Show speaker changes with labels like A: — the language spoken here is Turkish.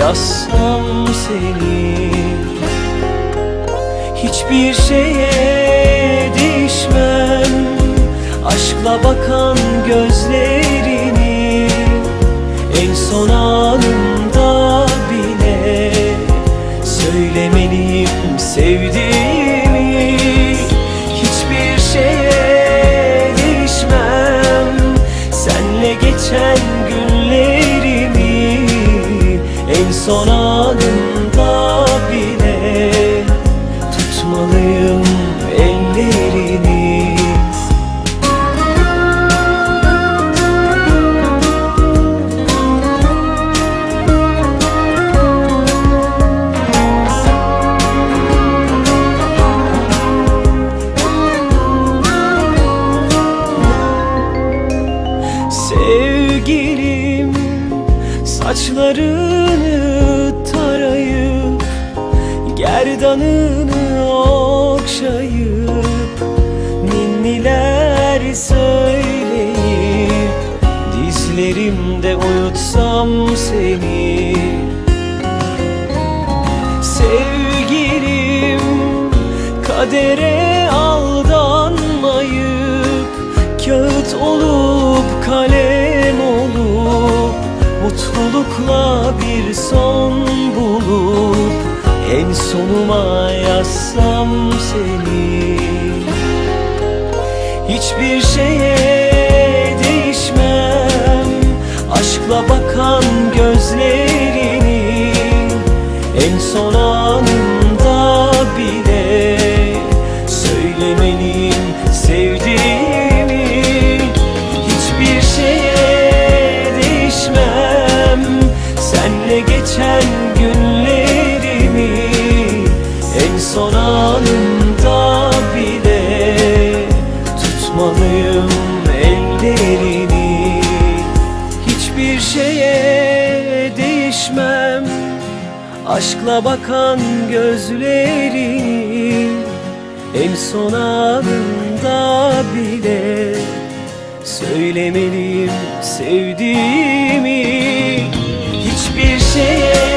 A: yazsam seni. Hiçbir şeye değişmem. Aşkla bakan gözlerini En son son anımda bile Tutmalıyım ellerini. Sevgilim saçlarını Gerdanını okşayıp Ninniler söyleyip Dizlerimde uyutsam seni. Sevgilim kadere seni. Hiçbir şeye değişmem. Aşkla bakan gözlerini En son Aşkla bakan gözlerini En son anında bile Söylemeliyim sevdiğimi. Hiçbir şeye